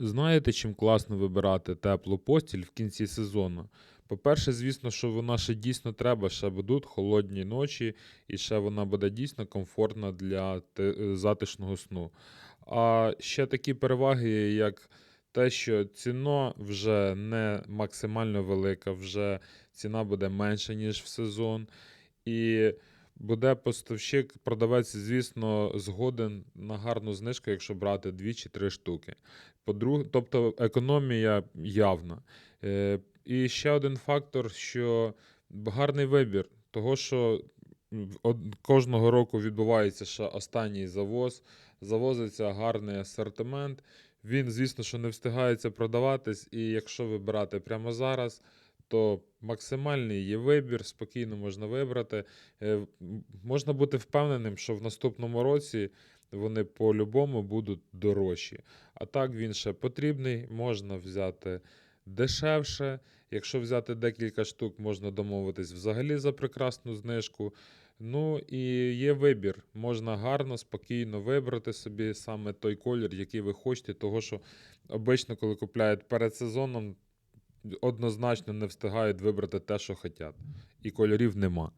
Знаєте, чим класно вибирати теплу постіль в кінці сезону? По-перше, звісно, що вона ще дійсно треба, ще будуть холодні ночі, і ще вона буде дійсно комфортна для е, затишного сну. А ще такі переваги, як те, що ціна вже не максимально велика, вже ціна буде менша, ніж в сезон. І буде поставщик, продавець, звісно, згоден на гарну знижку, якщо брати 2 чи 3 штуки. По-друге, тобто економія явна. Е, і ще один фактор, що гарний вибір, того, що кожного року відбувається ще останній завоз, завозиться гарний асортимент. Він, звісно, що не встигається продаватись, і якщо вибирати прямо зараз, то максимальний є вибір, спокійно можна вибрати. Е, Можна бути впевненим, що в наступному році вони по-любому будуть дорожчі. А так він ще потрібний, можна взяти дешевше. Якщо взяти декілька штук, можна домовитись взагалі за прекрасну знижку. Ну і є вибір. Можна гарно, спокійно вибрати собі саме той колір, який ви хочете, того що обично, коли купляють перед сезоном, однозначно не встигають вибрати те, що хотять, І кольорів нема.